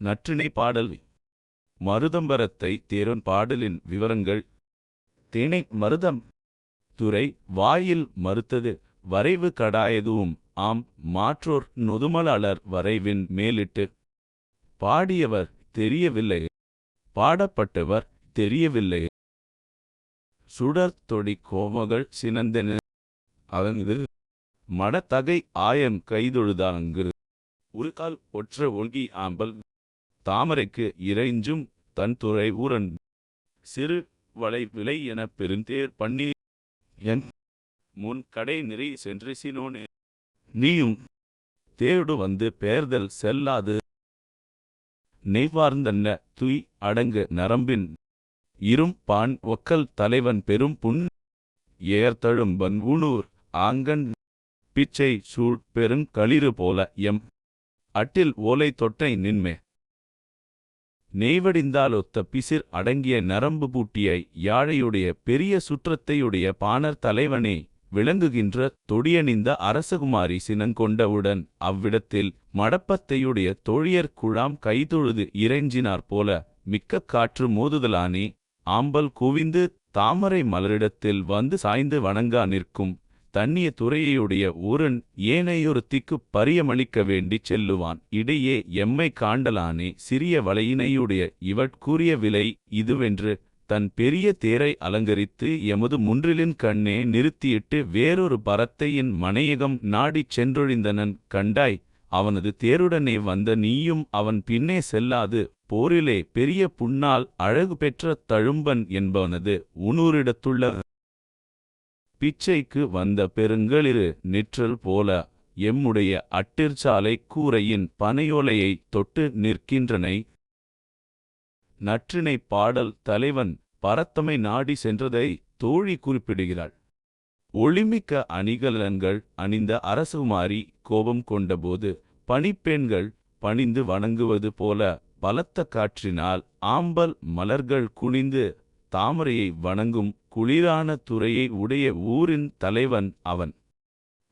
நற்றிணை பாடல். மருதம்பரத்தை தேரோன் பாடலின் விவரங்கள். திணை மருதம். துறை வாயில் மறுத்தது. வரைவு கடாயதுவும் ஆம். மாற்றோர் நொதுமலாளர் வரைவின் மேலிட்டு. பாடியவர் தெரியவில்லை. பாடப்பட்டவர் தெரியவில்லை. சுடர் தொடி கோமகள் சினந்தென. அலங்கு. மடத்தகை ஆயம் கைதொழுதாங்கு. உருகால் ஒற்ற ஒழுங்கி ஆம்பல். தாமரைக்கு இறைஞ்சும் தன் துறை ஊரன். சிறு வளை விலை என பெருந்தேர் பண்ணி என் முன் கடை நிறை சென்று சினோனே. நீயும் தேடு வந்து பேர்தல் செல்லாது. நெய்வார்ந்தன்ன துய் அடங்கு நரம்பின். இரும் பான் ஒக்கல் தலைவன் பெரும் புண். ஏர்த்தழும்பன் ஊனூர் ஆங்கன் பிச்சை சூழ் பெருங் களிறு போல எம். அட்டில் ஓலை தொட்டை நின்மே. நெய்வடிந்தாலொத்த பிசிர் அடங்கிய நரம்பு பூட்டிய யாழையுடைய பெரிய சுற்றத்தையுடைய பாணர் தலைவனே விளங்குகின்ற தொடியணிந்த அரசகுமாரி சினங்கொண்டவுடன் அவ்விடத்தில் மடப்பத்தையுடைய தொழியர் குழாம் கைதொழுது இறைஞ்சினார் போல மிக்க காற்று மோதுதலானே. ஆம்பல் குவிந்து தாமரை மலரிடத்தில் வந்து சாய்ந்து வணங்கா நிற்கும் தண்ணிய துறையுடைய ஊரன் ஏனையொருத்திக்குப் பரியமளிக்க வேண்டிச் செல்லுவான். இடையே எம்மை காண்டலானே சிறிய வலையினையுடைய இவட்கூறிய விலை இதுவென்று தன் பெரிய தேரை அலங்கரித்து எமது முன்றிலின் கண்ணே நிறுத்தியிட்டு வேறொரு பரத்தையின் மனையகம் நாடிச் சென்றொழிந்தனன். கண்டாய் அவனது தேருடனே வந்த நீயும் அவன் பின்னே செல்லாது. போரிலே பெரிய புண்ணால் அழகு பெற்ற தழும்பன் என்பவனது உணூரிடத்துள்ள பிச்சைக்கு வந்த பெருங்களிரு நிற்றல் போல எம்முடைய அட்டிற்சாலை கூரையின் பனையோலையை தொட்டு நிற்கின்றனை. நற்றினை பாடல் தலைவன் பரத்தமை நாடி சென்றதை தோழி குறிப்பிடுகிறாள். ஒளிமிக்க அணிகலன்கள் அணிந்த அரசுமாரி கோபம் கொண்டபோது பணிப்பெண்கள் பணிந்து வணங்குவது போல பலத்த காற்றினால் ஆம்பல் மலர்கள் குனிந்து தாமரையை வணங்கும் குளிரான துறையை உடைய ஊரின் தலைவன் அவன்.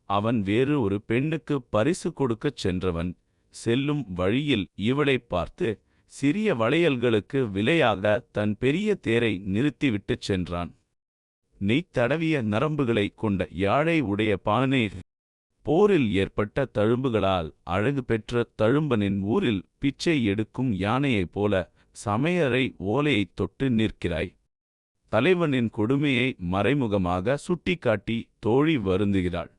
அவன் வேறு ஒரு பெண்ணுக்கு பரிசு கொடுக்கச் சென்றவன் செல்லும் வழியில் இவளைப் பார்த்து சிறிய வளையல்களுக்கு விலையாக தன் பெரிய தேரை நிறுத்திவிட்டுச் சென்றான். நெய் தடவிய நரம்புகளை கொண்ட யாழை உடைய பானே போரில் ஏற்பட்ட தழும்புகளால் அழகு பெற்ற தழும்பனின் ஊரில் பிச்சை எடுக்கும் யானையைப் போல சமையறை ஓலையைத் தொட்டு நிற்கிறாய். தலைவனின் கொடுமையை மறைமுகமாக சுட்டிக்காட்டி தோழி வருந்துகிறாள்.